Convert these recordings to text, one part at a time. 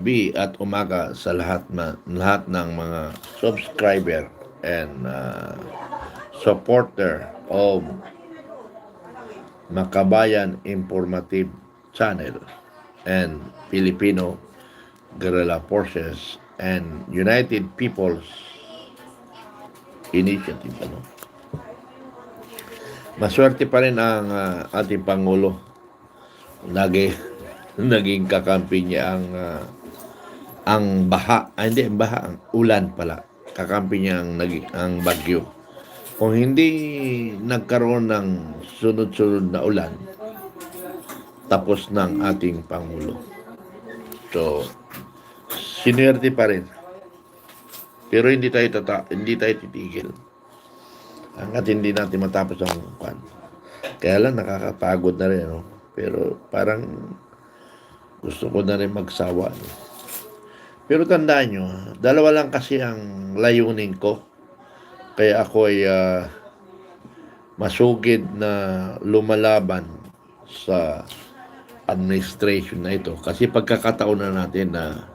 gabi at umaga sa lahat na lahat ng mga subscriber and uh, supporter of Makabayan Informative Channel and Filipino Guerrilla Forces and United People's Initiative ano. Maswerte pa rin ang uh, ating pangulo. Lagi naging kakampi niya ang uh, ang baha, ah, hindi ang baha, ang ulan pala. Kakampi niya ang, naging, ang bagyo. Kung hindi nagkaroon ng sunod-sunod na ulan, tapos ng ating Pangulo. So, sinuwerte pa rin. Pero hindi tayo tata hindi tayo titigil. Hanggat hindi natin matapos ang kwan. Kaya lang nakakapagod na rin, no? Pero parang gusto ko na rin magsawa. No? Pero tandaan nyo, dalawa lang kasi ang layunin ko. Kaya ako ay ah, masugid na lumalaban sa administration na ito. Kasi pagkakataon na natin na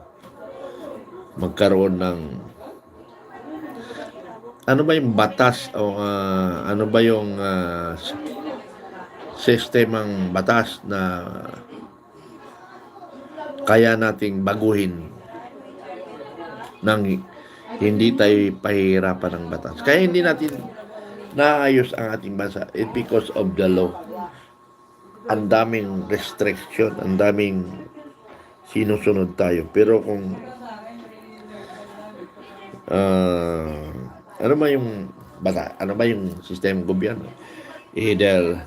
magkaroon ng ano ba yung batas o ah, ano ba yung s- sistemang batas na kaya nating baguhin nang hindi tayo pahihirapan ng batas. Kaya hindi natin naayos ang ating bansa. It because of the law. Ang daming restriction, ang daming sinusunod tayo. Pero kung ah, ano ba yung bata, ano ba yung sistema gobyerno? Either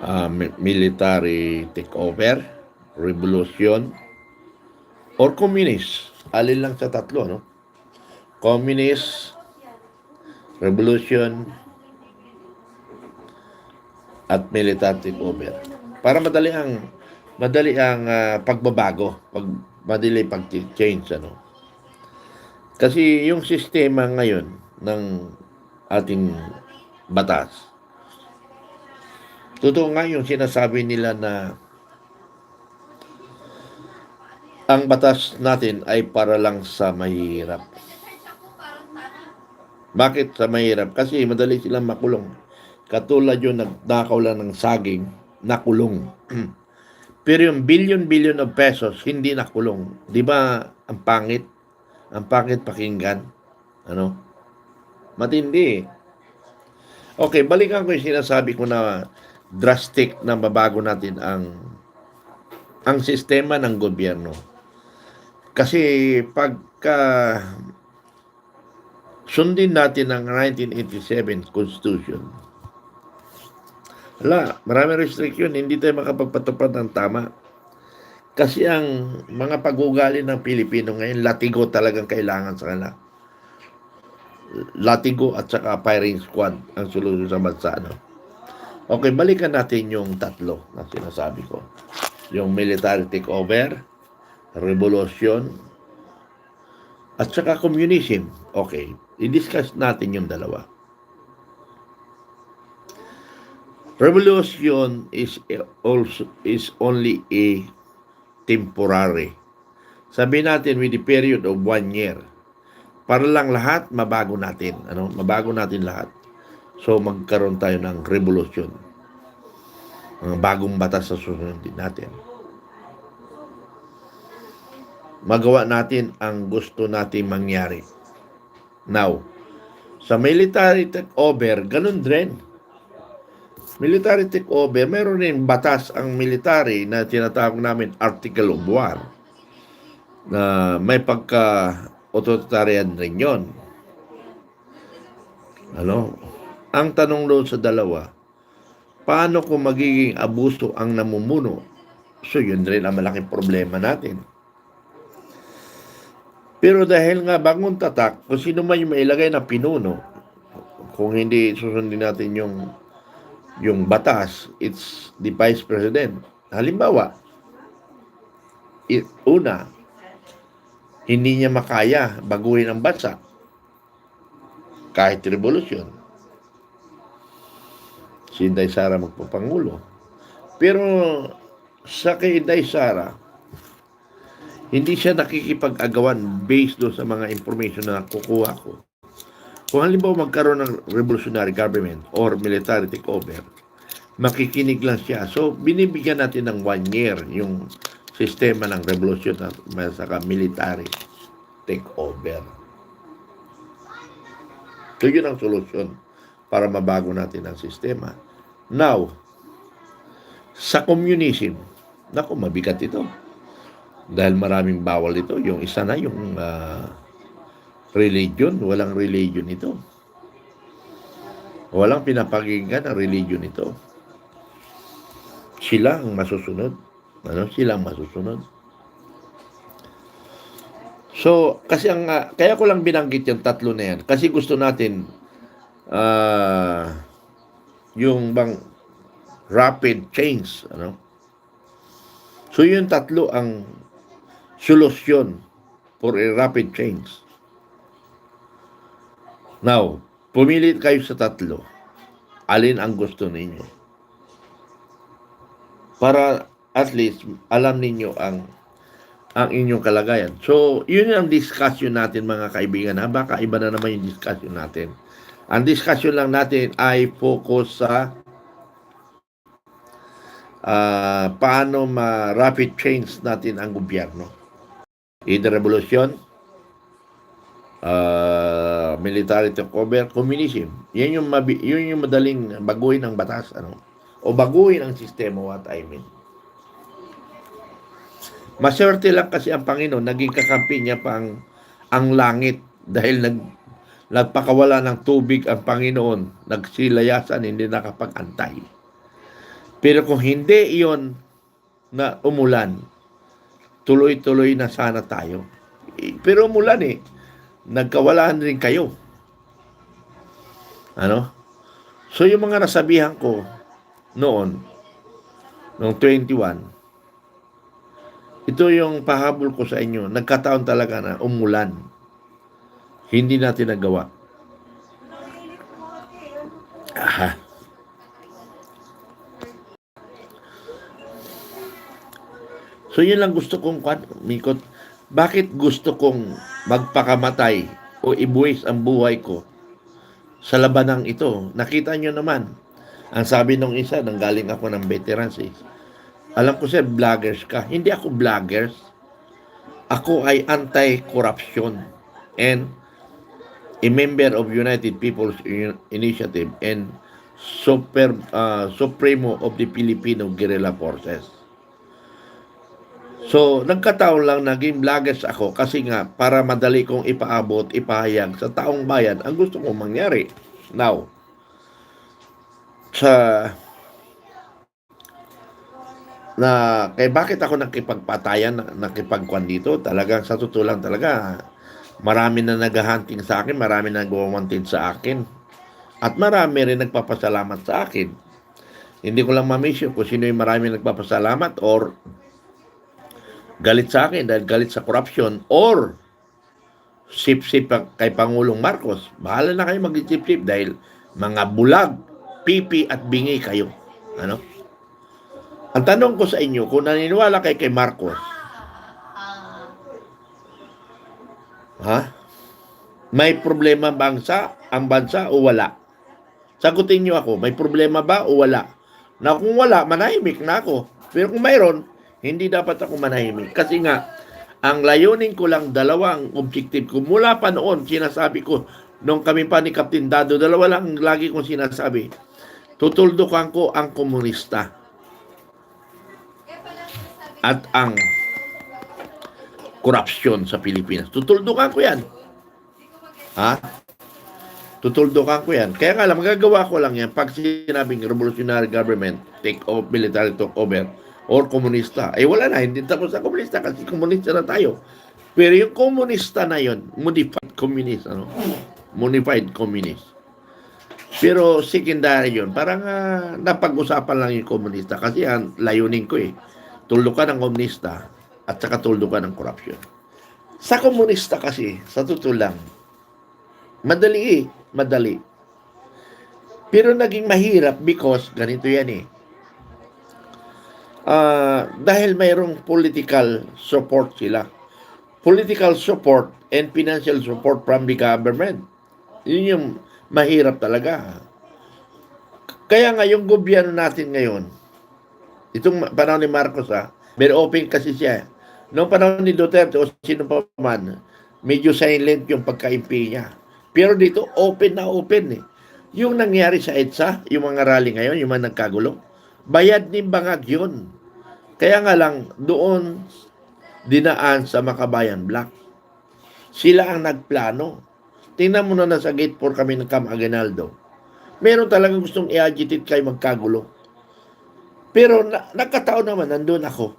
ah, mi- military takeover, revolution, or communist. Alin lang sa tatlo, no? Communist, revolution, at military takeover. Para madali ang madali ang ah, pagbabago, pag madali pag-change ano. Kasi yung sistema ngayon ng ating batas, totoo nga yung sinasabi nila na ang batas natin ay para lang sa mahirap. Bakit sa mahirap? Kasi madali silang makulong. Katulad yung nagnakaw lang ng saging, nakulong. Pero yung billion-billion of pesos, hindi nakulong. Di ba ang pangit? Ang pangit pakinggan. Ano? Matindi. Okay, balikan ko yung sinasabi ko na drastic na mabago natin ang ang sistema ng gobyerno. Kasi pagka sundin natin ang 1987 Constitution, wala, marami restriction, hindi tayo makapagpatupad ng tama. Kasi ang mga pag-ugali ng Pilipino ngayon, latigo talagang kailangan sa kanila. Latigo at saka firing squad ang solusyon sa bansa. No? Okay, balikan natin yung tatlo na sinasabi ko. Yung military takeover, revolution, at saka communism. Okay, i-discuss natin yung dalawa. Revolution is also is only a temporary. Sabi natin with the period of one year. Para lang lahat mabago natin, ano? Mabago natin lahat. So magkaroon tayo ng revolution. Mga bagong batas sa susunod natin. Magawa natin ang gusto natin mangyari. Now, sa military takeover, ganun din military takeover, meron rin batas ang military na tinatawag namin Article of War na may pagka authoritarian rin yon. Ano? Ang tanong doon sa dalawa, paano kung magiging abuso ang namumuno? So yun rin ang malaking problema natin. Pero dahil nga bangon tatak, kung sino man yung mailagay na pinuno, kung hindi susundin natin yung yung batas, it's the Vice President. Halimbawa, i- una, hindi niya makaya baguhin ang bansa kahit revolusyon. Si Inday Sara magpapangulo. Pero sa kay Inday Sara, Hindi siya nakikipag-agawan based doon sa mga information na kukuha ko. Kung halimbawa magkaroon ng revolutionary government or military takeover, makikinig lang siya. So, binibigyan natin ng one year yung sistema ng revolution at saka military takeover. So, yun ang solusyon para mabago natin ang sistema. Now, sa communism, naku, mabigat ito. Dahil maraming bawal ito. Yung isa na, yung ah, religion, walang religion ito. Walang pinapakinggan ang religion ito. Sila ang masusunod. Ano? Sila ang masusunod. So, kasi ang, ah, kaya ko lang binanggit yung tatlo na yan. Kasi gusto natin, ah, yung bang rapid change, ano? So, yung tatlo ang solusyon for a rapid change. Now, pumili kayo sa tatlo. Alin ang gusto ninyo? Para at least alam ninyo ang ang inyong kalagayan. So, yun ang discussion natin mga kaibigan. Ha? Baka iba na naman yung discussion natin. Ang discussion lang natin ay focus sa ah, paano ma-rapid change natin ang gobyerno. Either revolution, uh, military takeover, communism. Yan yung, mabi- yun yung madaling baguhin ng batas. Ano? O baguhin ang sistema, what I mean. Maswerte lang kasi ang Panginoon, naging kakampi niya pa ang, ang langit dahil nag, nagpakawala ng tubig ang Panginoon, nagsilayasan, hindi nakapag-antay. Pero kung hindi iyon na umulan, tuloy-tuloy na sana tayo. Eh, Pero umulan eh, nagkawalaan rin kayo. Ano? So yung mga nasabihan ko noon, noong 21, ito yung pahabol ko sa inyo. Nagkataon talaga na umulan. Hindi natin nagawa. Aha. So yun lang gusto kong Mikot. Bakit gusto kong magpakamatay o ibuwis ang buhay ko sa labanang ito? Nakita nyo naman. Ang sabi nung isa, nanggaling ako ng veterans eh. Alam ko sir, vloggers ka. Hindi ako vloggers. Ako ay anti-corruption and a member of United People's Initiative and super uh, supremo of the Filipino Guerrilla Forces. So, nagkataon lang naging vloggers ako kasi nga para madali kong ipaabot, ipahayag sa taong bayan ang gusto kong mangyari. Now, sa na kay bakit ako nakipagpatayan, na- nakipagkwan dito, talagang sa totoo lang talaga, marami na naghahunting sa akin, marami na nagwawantin sa akin, at marami rin nagpapasalamat sa akin. Hindi ko lang mamisyo kung sino yung marami nagpapasalamat or galit sa akin dahil galit sa corruption or sip-sip kay Pangulong Marcos. Bahala na kayo mag-sip-sip dahil mga bulag, pipi at bingi kayo. Ano? Ang tanong ko sa inyo, kung naniniwala kay kay Marcos, ha? May problema bangsa, ang bansa o wala? Sagutin niyo ako, may problema ba o wala? Na kung wala, manahimik na ako. Pero kung mayroon, hindi dapat ako manahimik. Kasi nga, ang layunin ko lang dalawa ang objective ko. Mula pa noon, sinasabi ko, nung kami pa ni Captain Dado, dalawa lang ang lagi kong sinasabi. Tutuldukan ko ang komunista at ang korupsyon sa Pilipinas. Tutuldukan ko yan. Ha? Tutuldukan ko yan. Kaya nga lang, magagawa ko lang yan pag sinabing revolutionary government, take over, military took over, or komunista. Eh wala na, hindi tapos sa komunista kasi komunista na tayo. Pero yung komunista na yon, modified communist, ano? Modified communist. Pero secondary yun. Parang ah, napag-usapan lang yung komunista kasi ang layunin ko eh. Tuldukan ng komunista at saka tuldukan ng korupsyon. Sa komunista kasi, sa totoo madali eh. Madali. Pero naging mahirap because ganito yan eh. Ah, dahil mayroong political support sila. political support and financial support from the government. Yun yung mahirap talaga. Kaya nga yung gobyerno natin ngayon, itong panahon ni Marcos ha, very open kasi siya. Noong panahon ni Duterte o sino pa man, medyo silent yung pagka-MP niya. Pero dito, open na open eh. Yung nangyari sa EDSA, yung mga rally ngayon, yung mga nagkagulo, bayad ni Bangag yun. Kaya nga lang, doon dinaan sa Makabayan Black. Sila ang nagplano. Tingnan mo na nasa gate 4 kami ng Cam Aguinaldo. Meron talagang gustong i-agitate kayo magkagulo. Pero na, nagkataon naman, nandun ako.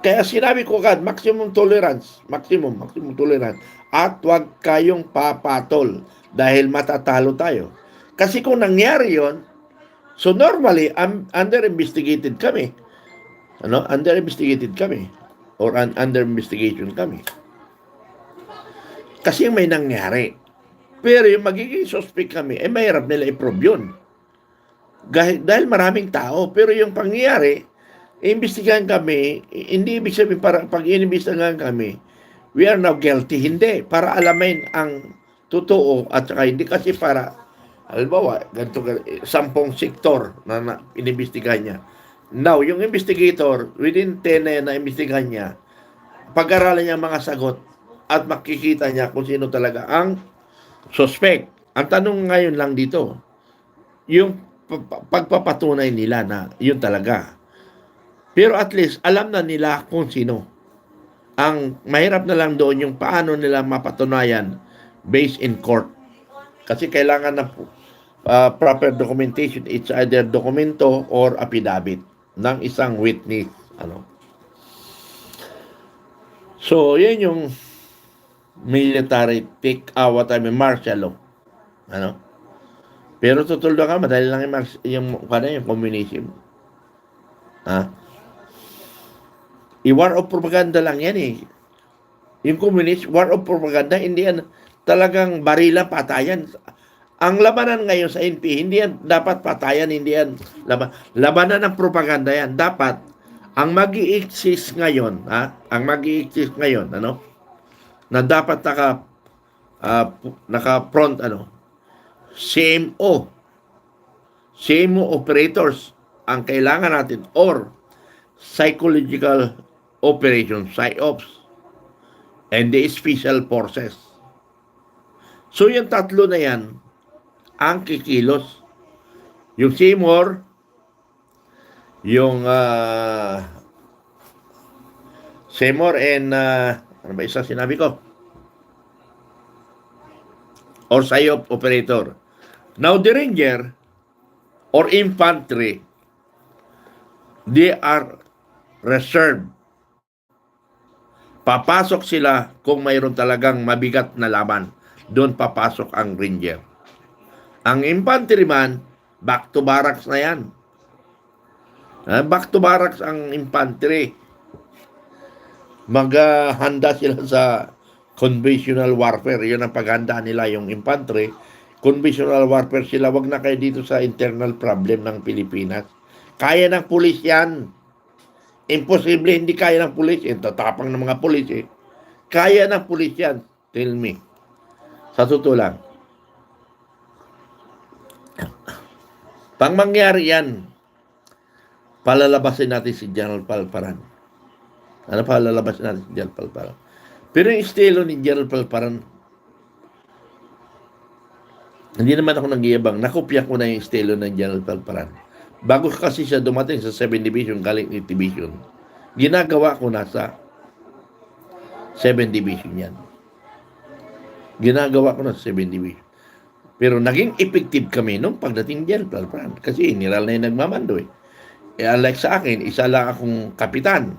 Kaya sinabi ko agad, maximum tolerance, maximum, maximum tolerance. At huwag kayong papatol dahil matatalo tayo. Kasi kung nangyari yon, so normally, um, under investigated kami. Ano? Under investigated kami. Or un- under investigation kami. Kasi may nangyari. Pero yung magiging suspect kami, eh mahirap nila i-prove yun. Dahil, maraming tao. Pero yung pangyayari, imbestigahan kami, hindi ibig sabihin para pag inimbestigahan kami, we are now guilty. Hindi. Para alamin ang totoo at saka hindi kasi para, halimbawa, ganito, sampung sektor na, na inimbestigahan niya. Now, yung investigator, within 10 na yan na imbestigahan niya, pag-aralan niya ang mga sagot at makikita niya kung sino talaga ang suspect. Ang tanong ngayon lang dito, yung pa- pa- pagpapatunay nila na yun talaga. Pero at least alam na nila kung sino. Ang mahirap na lang doon yung paano nila mapatunayan based in court. Kasi kailangan ng uh, proper documentation. It's either dokumento or affidavit ng isang witness. Ano? So, yan yung military take uh, what I mean, martial law. Ano? Pero tutuldo ka, madali lang yung, yung, ano, yung communism. Ha? I-war of propaganda lang yan eh. Yung communist, war of propaganda, hindi yan talagang barila patayan. Ang labanan ngayon sa NP, hindi yan dapat patayan, hindi yan laban, labanan ng propaganda yan. Dapat, ang mag exist ngayon, ha? ang mag exist ngayon, ano? na dapat naka ah, pu- naka-front ano CMO CMO operators ang kailangan natin or psychological operations PsyOps and the special forces so yung tatlo na yan ang kikilos yung Seymour yung ah Seymour and ah, ano ba isa sinabi ko? Or PSYOP operator. Now, the ranger or infantry, they are reserved. Papasok sila kung mayroon talagang mabigat na laban. Doon papasok ang ranger. Ang infantryman, back to barracks na yan. Back to barracks ang infantry maghanda sila sa conventional warfare. Yun ang paghanda nila, yung infantry. Conventional warfare sila. Wag na kayo dito sa internal problem ng Pilipinas. Kaya ng pulis yan. Imposible hindi kaya ng pulis. Yung tatapang ng mga pulis eh. Kaya ng pulis yan. Tell me. Sa totoo lang. Pang mangyari yan, palalabasin natin si General Palparan. Ano pa lalabas natin si General Palparan? Pero yung estilo ni General Palparan, hindi naman ako nagyayabang. Nakopya ko na yung estilo ng General Palparan. Bago kasi siya dumating sa 7 Division, galing 8 Division, ginagawa ko na sa 7 Division yan. Ginagawa ko na sa 7 Division. Pero naging effective kami nung pagdating General Palparan. Kasi iniral na yung nagmamando eh. Eh, unlike sa akin, isa lang akong kapitan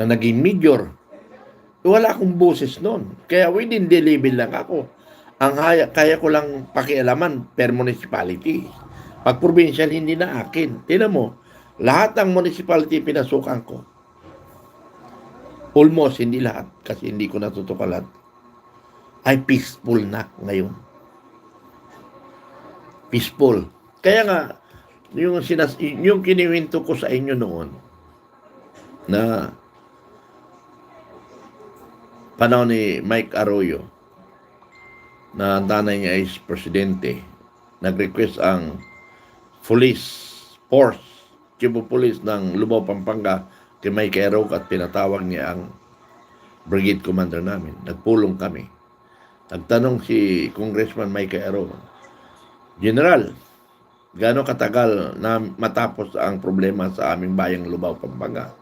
na naging major. Wala akong boses noon. Kaya within the level lang ako. Ang haya, kaya ko lang pakialaman per municipality. Pag provincial, hindi na akin. Tinan mo, lahat ng municipality pinasukan ko. Almost, hindi lahat. Kasi hindi ko natutukan lahat. Ay peaceful na ngayon. Peaceful. Kaya nga, yung, sinas, yung kiniwento ko sa inyo noon, na panahon ni Mike Arroyo na ang tanay niya is presidente, nag-request ang police force, chief of police ng Lubao, Pampanga kay Mike Arroyo at pinatawag niya ang brigade commander namin. Nagpulong kami. Nagtanong si Congressman Mike Arroyo, General, gaano katagal na matapos ang problema sa aming bayang Lubao, Pampanga?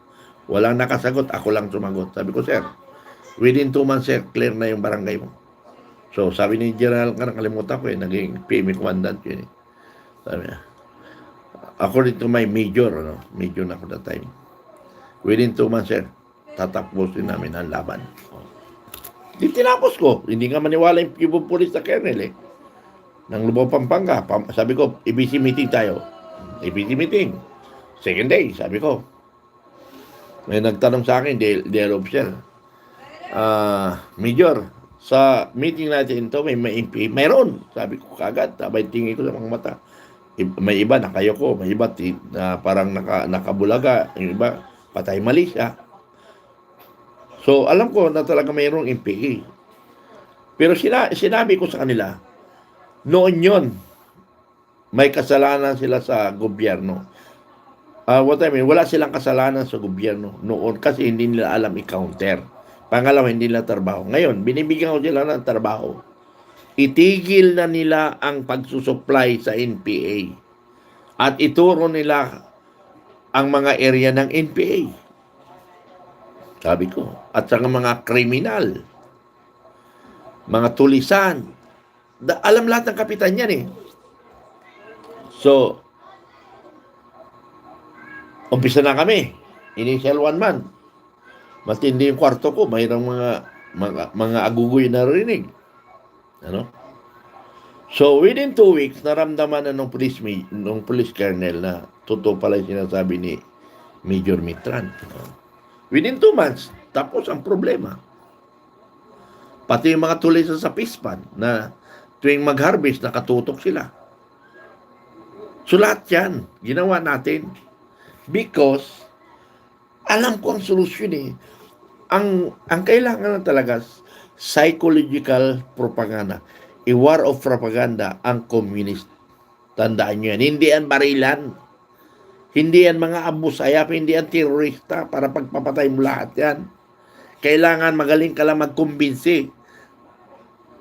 Walang nakasagot, ako lang sumagot. Sabi ko, sir, within two months, sir, clear na yung barangay mo. So, sabi ni General, ka nakalimutan ko eh, naging PME commandant yun eh. Sabi niya, according to my major, ano, major na ako that time, within two months, sir, tatapusin namin ang laban. Oh. Di tinapos ko. Hindi nga maniwala yung Cuban police sa kernel eh. Nang Lubao, Pampanga. Pam- sabi ko, ABC meeting tayo. ABC meeting. Second day, sabi ko. May nagtanong sa akin, DL, DL officer. Ah, Major, sa meeting natin ito, may may MP. Mayroon. Sabi ko kagad, sabay tingin ko sa mga mata. May iba nakayoko, may iba na parang naka, nakabulaga, yung iba patay mali siya. So, alam ko na talaga mayroong MPA. Pero sina, sinabi ko sa kanila, noon yon may kasalanan sila sa gobyerno. Ah, what I mean, wala silang kasalanan sa gobyerno noon kasi hindi nila alam i-counter. Pangalawa, hindi nila trabaho. Ngayon, binibigyan ko sila ng trabaho. Itigil na nila ang pagsusupply sa NPA. At ituro nila ang mga area ng NPA. Sabi ko. At sa mga kriminal. Mga tulisan. Da, alam lahat ng kapitan yan eh. So, umpisa na kami. Initial one man. Matindi yung kwarto ko. Mayroong mga, mga, mga agugoy na rinig. Ano? So, within two weeks, naramdaman na nung police, ma- nung police colonel na totoo pala yung sinasabi ni Major Mitran. Within two months, tapos ang problema. Pati yung mga tulisan sa pispan na tuwing mag-harvest, nakatutok sila. So lahat yan, ginawa natin. Because, alam ko ang solusyon eh. Ang, ang kailangan na talaga, psychological propaganda. A war of propaganda ang communist. Tandaan nyo yan. Hindi yan barilan. Hindi yan mga abusayap, hindi yan terorista para pagpapatay mo lahat yan. Kailangan magaling ka lang magkumbinsi.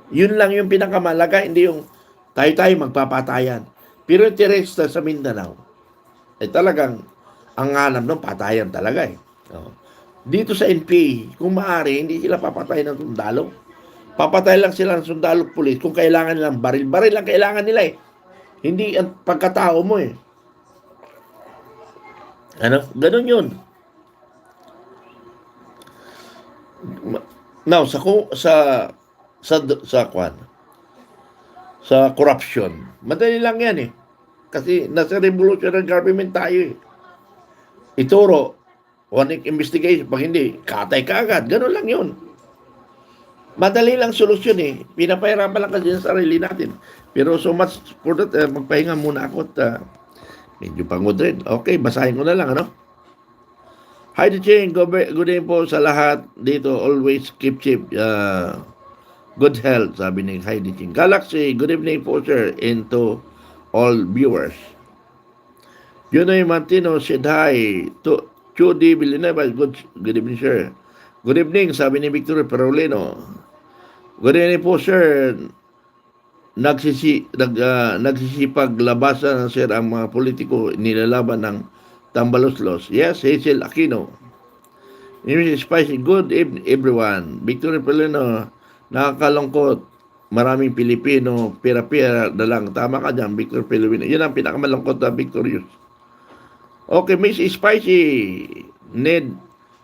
Yun lang yung pinakamalaga, hindi yung tayo-tayo magpapatayan. Pero terorista sa Mindanao, eh talagang ang alam nung patayan talaga eh. Oo. Dito sa NPA, kung maaari, hindi sila papatay ng sundalo. Papatay lang sila ng sundalo pulis kung kailangan nilang baril. Baril lang kailangan nila eh. Hindi ang pagkatao mo eh. Ano? Ganun yun. Now, sa sa sa sa kwan, sa corruption, madali lang yan eh. Kasi nasa revolutionary government tayo eh. Ituro, one investigation, pag hindi, katay ka agad. Ganun lang yun. Madali lang solusyon eh. Pinapahirapan lang kasi yung sarili natin. Pero so much for that, eh, magpahinga muna ako at ah, medyo pangod rin. Okay, basahin ko na lang, ano? Hi, the. Good, good day po sa lahat dito. Always keep cheap. Uh, good health, sabi ni Heidi Ching. Galaxy, good evening po, sir. And to all viewers. Junoy Martino said hi to Chudi Villanueva. Good, good evening, sir. Good evening, sabi ni Victor Perolino. Good evening po, sir. Nagsisi, nag, ah, nagsisipag labasan sir ang mga politiko nilalaban ng Tambaloslos. Yes, Hazel Aquino. Spicy, good evening everyone. Victor Perolino, nakakalungkot. Maraming Pilipino, pira-pira na lang. Tama ka dyan, Victor Pelowino. Yun ang pinakamalungkot na victorious. Okay, Miss Spicy, need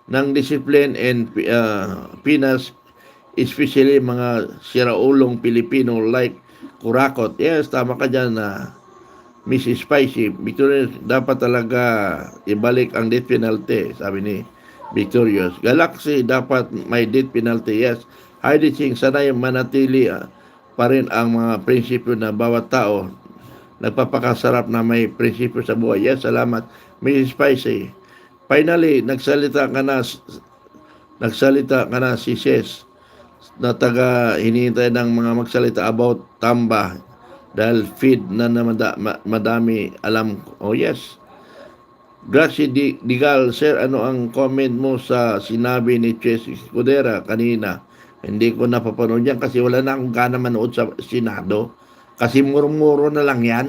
ng discipline and uh, Pinas, especially mga siraulong Pilipino like Kurakot. Yes, tama ka dyan na Miss Spicy. Victorious, dapat talaga ibalik ang death penalty, sabi ni Victorious. Galaxy, dapat may death penalty. Yes, Heidi Ching, sanay manatili ah, pa rin ang mga prinsipyo na bawat tao nagpapakasarap na may prinsipyo sa buhay. Yes, salamat. Mrs. Spicy. Finally, nagsalita ka na, nagsalita ka na si Ses. na taga hinihintay ng mga magsalita about Tamba dahil feed na, na mada- ma- madami alam. Oh yes. Gracie Di- Digal, sir, ano ang comment mo sa sinabi ni Ches Escudera kanina? Hindi ko napapanood yan kasi wala na akong gana manood sa Senado. Kasi murmuro na lang yan.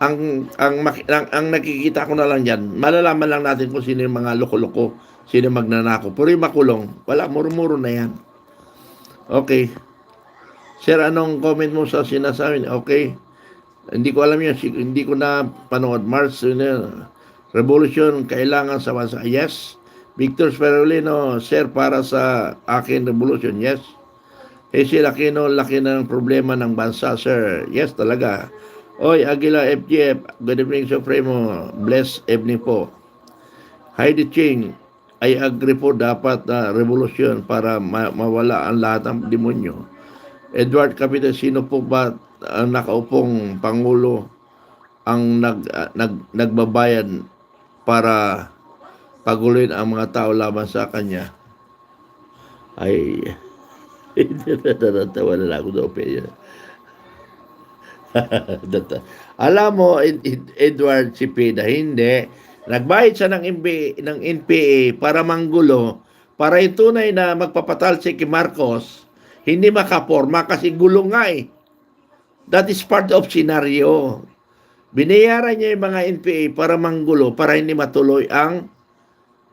Ang, ang, ang, ang nakikita ko na lang yan, malalaman lang natin kung sino yung mga loko-loko, sino magnanako. Pero yung makulong, wala, murmuro na yan. Okay. Sir, anong comment mo sa sinasabi? Okay. Hindi ko alam. Si- Hindi ko na panood. Mars, yun, Revolution, kailangan sa bansa. Yes. Victor Sperolino, sir, para sa akin, revolution. Yes. Hazel Aquino, laki na ng problema ng bansa, sir. Yes, talaga. Oy, Aguila FGF, good evening, Supremo. Bless evening po. Heidi Ching, I agree po dapat na revolusyon para ma- mawala ang lahat ng demonyo. Edward Capita, sino po ba ang nakaupong pangulo ang nag, ah, nag nagbabayad para paguluin ang mga tao laban sa kanya? Ay, natatawa na lang ako doon. pero- Data. Alam mo, Ed- Ed- Edward Cepeda, hindi. Nagbayad siya ng, MB, ng NPA para manggulo, para yung tunay na magpapatalsik kay Marcos, hindi makaporma kasi gulo nga eh. That is part of scenario. Binayaran niya yung mga NPA para manggulo, para hindi matuloy ang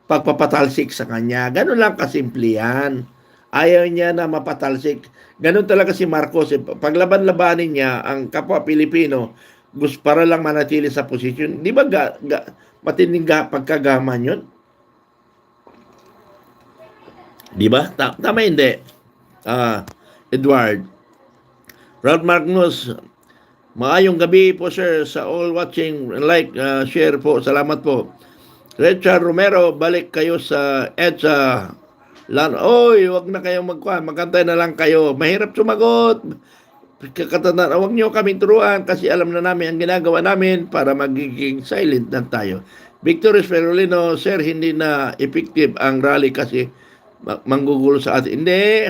pagpapatalsik sa kanya. Ganun lang kasimple yan. Ayaw niya na mapatalsik. Ganun talaga si Marcos. eh. Paglaban-labanin niya ang kapwa Pilipino, gusto para lang manatili sa posisyon. Di ba ga, ga, matinding ga, pagkagaman yun? Di ba? Ta- tama hindi. Ah, Edward. Rod Magnus, maayong gabi po sir sa all watching, like, ah, share po. Salamat po. Richard Romero, balik kayo sa EDSA. Lan, oy, wag na kayong magkuhan, magkantay na lang kayo. Mahirap sumagot. Kakatandaan, huwag niyo kaming turuan kasi alam na namin ang ginagawa namin para magiging silent lang tayo. Victor Esperolino, sir, hindi na effective ang rally kasi ma- manggugulo sa atin. Hindi.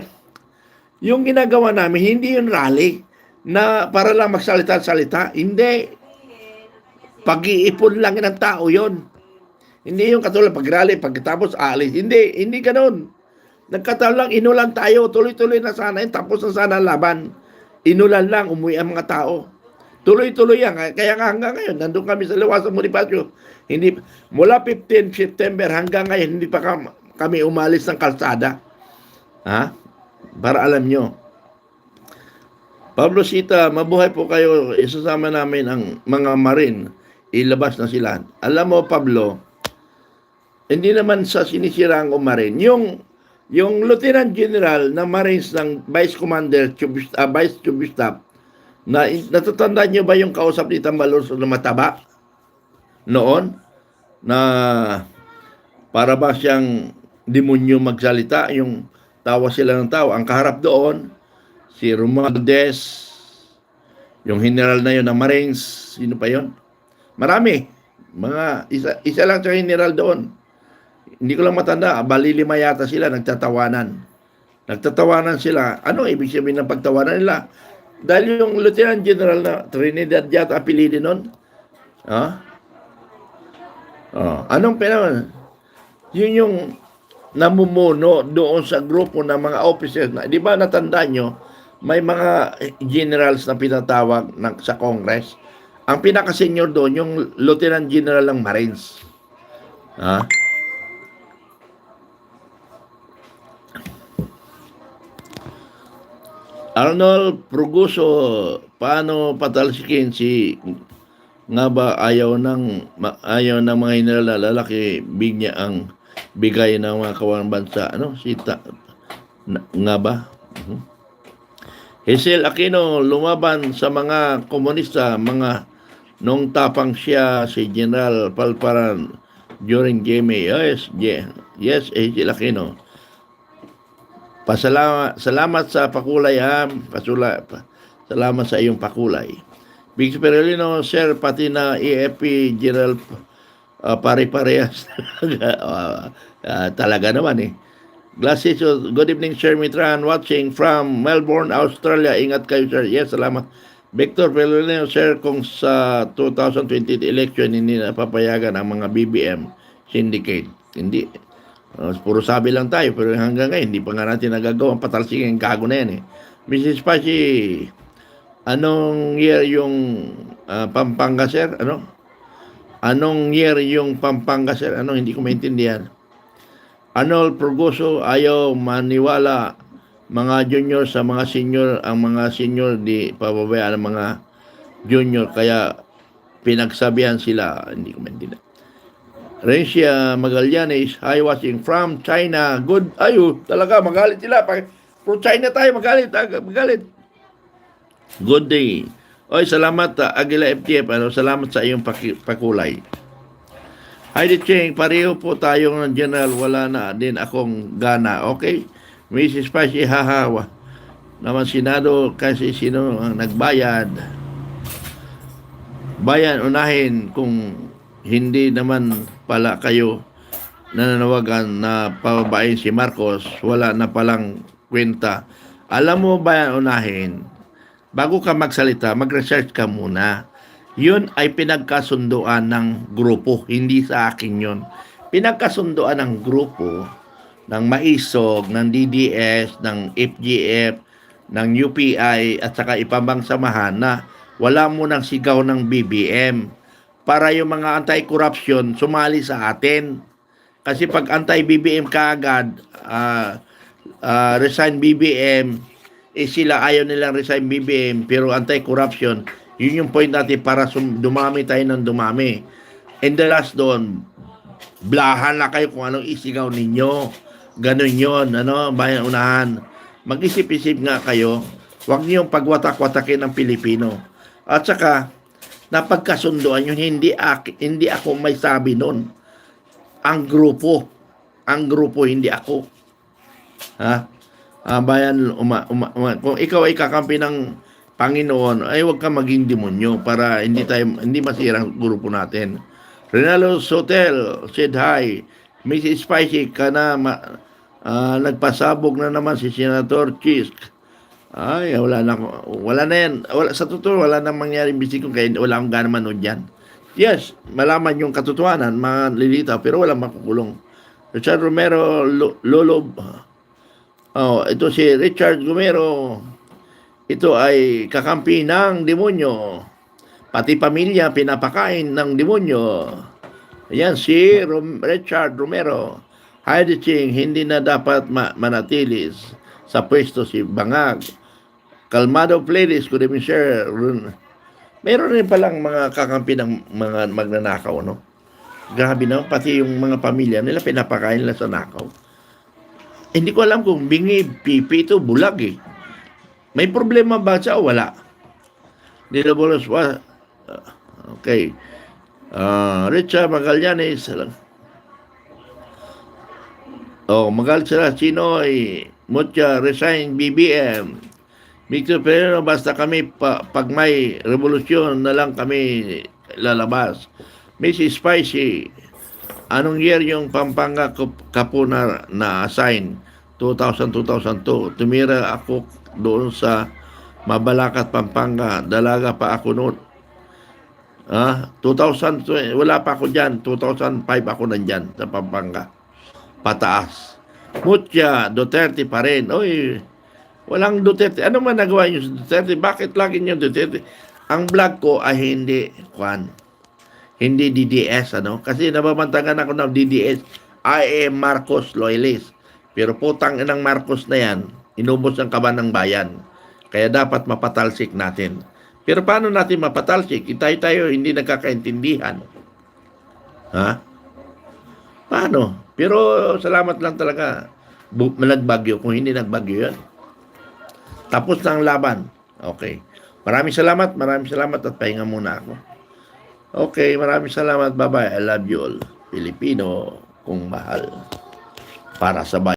Yung ginagawa namin, hindi yung rally na para lang magsalita-salita. Hindi. Pag-iipon lang ng tao yon. Hindi yung katulad pag-rally, pagkatapos alis. Hindi, hindi ganun. Nagkataon lang, inulan tayo, tuloy-tuloy na sana yun, tapos na sana laban. Inulan lang, umuwi ang mga tao. Tuloy-tuloy yan. Kaya nga hanggang ngayon, nandun kami sa Liwasan Bonifacio. Hindi, mula 15 September hanggang ngayon, hindi pa kam- kami umalis ng kalsada. Ha? Para alam nyo. Pablo Sita, mabuhay po kayo. Isasama namin ang mga marin. Ilabas na sila. Alam mo, Pablo, hindi naman sa sinisira ang umarin. Yung yung Lieutenant General ng Marines ng Vice Commander Chief, uh, Vice Chief Staff na natatandaan niyo ba yung kausap ni Tambalorso na mataba noon? Na para ba siyang demonyo magsalita? Yung tawa sila ng tawa. Ang kaharap doon si Romualdez yung general na yun ng Marines. Sino pa yon marami. Mga isa, isa lang sa general doon hindi ko lang matanda, bali lima yata sila nagtatawanan. Nagtatawanan sila. Ano ibig sabihin ng pagtawanan nila? Dahil yung Lieutenant General na Trinidad yata apelyido nun. Ha? Oh, anong pinaman? Yun yung namumuno doon sa grupo ng mga officers na, di ba natandaan nyo, may mga generals na pinatawag ng, sa Congress. Ang pinaka-senior doon, yung Lieutenant General ng Marines. Ha? Arnold Pruguso, paano patalsikin si nga ba ayaw ng ayaw ng mga general na lalaki bigya ang bigay ng mga kawang bansa ano si ta, nga ba. Hazel Aquino lumaban sa mga komunista mga nung tapang siya si General Palparan during GMA yes yes Hazel Aquino Pasalamat salamat sa pakulay ha. Pasula, pa, salamat sa iyong pakulay. Big Perolino, sir, pati na EFP General uh, pare-parehas. uh, talaga naman eh. Glasses, good evening, Sir Mitran, watching from Melbourne, Australia. Ingat kayo, sir. Yes, salamat. Victor Pelonio, sir, kung sa 2020 election hindi na papayagan ang mga BBM syndicate. Hindi. Uh, puro sabi lang tayo, pero hanggang ngayon, hindi pa nga natin nagagawa. Patalsing ang gago na yan eh. Mrs. Pachi, anong year yung ah, Pampanga, sir? Ano? Anong year yung Pampanga, sir? Ano? Hindi ko maintindihan. Arnold Progoso ayaw maniwala mga junior sa mga senior ang mga senior di pababayaan ng mga junior kaya pinagsabihan sila hindi ko maintindihan Rencia Magallanes hi watching from China good ayo talaga magalit sila pag pro China tayo magalit ah, magalit good day Oy, salamat ah, Agila FTF ano salamat sa iyong paki- pakulay Heidi Cheng, pareho po tayo ng general, wala na din akong gana. Okay? Mrs. Pashi, hahawa. Naman Senado kasi sino ang nagbayad. Bayan, unahin kung hindi naman pala kayo nananawagan na pababain si Marcos, wala na palang kwenta. Alam mo bayan, unahin, bago ka magsalita, mag-research ka muna yun ay pinagkasunduan ng grupo, hindi sa akin yun. Pinagkasunduan ng grupo, ng MAISOG, ng DDS, ng FGF, ng UPI, at saka ipambang samahan na wala mo ng sigaw ng BBM para yung mga anti-corruption sumali sa atin. Kasi pag anti-BBM kaagad, ah ah, resign BBM, eh sila ayaw nilang resign BBM, pero anti-corruption, yun yung point natin para sum- dumami tayo ng dumami. And the last doon, blahan na kayo kung anong isigaw ninyo. Ganon yon ano, bayan unahan. Mag-isip-isip nga kayo, huwag niyong pagwatak-watakin ng Pilipino. At saka, napagkasunduan yun, hindi, ak- hindi ako may sabi nun. Ang grupo, ang grupo, hindi ako. Ha? Ah, bayan, uma, uma, uma- kung ikaw ay kakampi ng Panginoon, ay huwag ka maging demonyo para hindi tayo hindi masira ang grupo natin. Renalo Sotel said hi. Mrs. Spicy ka na ma, ah, nagpasabog na naman si Senator Chisk. Ay, wala na ako- wala na yan. Wala, sa totoo, wala na mangyaring bisikong kaya wala akong gana manood yan. Yes, malaman yung katotohanan, mga lilitaw, pero walang makukulong. Richard Romero, Lo- Lolo, oh, ito si Richard Romero, ito ay kakampi ng demonyo. Pati pamilya pinapakain ng demonyo. Ayan si Rom- Richard Romero. Heidi Ching, hindi na dapat ma- manatili sa pwesto si Bangag. Kalmado Players, good evening, sir. Meron rin palang mga kakampi ng mga magnanakaw, no? Grabe naman, pati yung mga pamilya nila pinapakain nila sa nakaw. Hindi ko alam kung bingi, pipi ito, bulag eh. May problema ba siya o wala? Nilabolos wa. Okay. Ah, Richard Magallanes. Oh, magalit sila. Sino ay Mutya resign BBM. Victor Pereira, basta kami pa, pag may revolusyon na lang kami lalabas. Mrs. Spicy, anong year yung Pampanga Kap- Kapuna na assign? 2000-2002. Tumira ako doon sa Mabalacat, Pampanga. Dalaga pa ako noon. Ah, 2000, tw- wala pa ako dyan. 2005 ako nandyan sa Pampanga. Pataas. Mutya, Duterte pa rin. Oy, walang Duterte. Ano man nagawa niyo sa Duterte? Bakit lagi niyo Duterte? Ang vlog ko ay hindi, Juan, hindi DDS, ano? Kasi nababantagan ako ng DDS. I am Marcos Loyalist. Pero putang inang Marcos na yan, inubos ang kaban ng bayan. Kaya dapat mapatalsik natin. Pero paano natin mapatalsik? Tayo tayo hindi nagkakaintindihan. Ha? Paano? Pero salamat lang talaga. Bu- nagbagyo. Kung hindi nagbagyo yan. Tapos na laban. Okay. Maraming salamat. Maraming salamat at pahinga muna ako. Okay. Maraming salamat. Bye-bye. I love you all. Filipino kung mahal. Para sa bayan.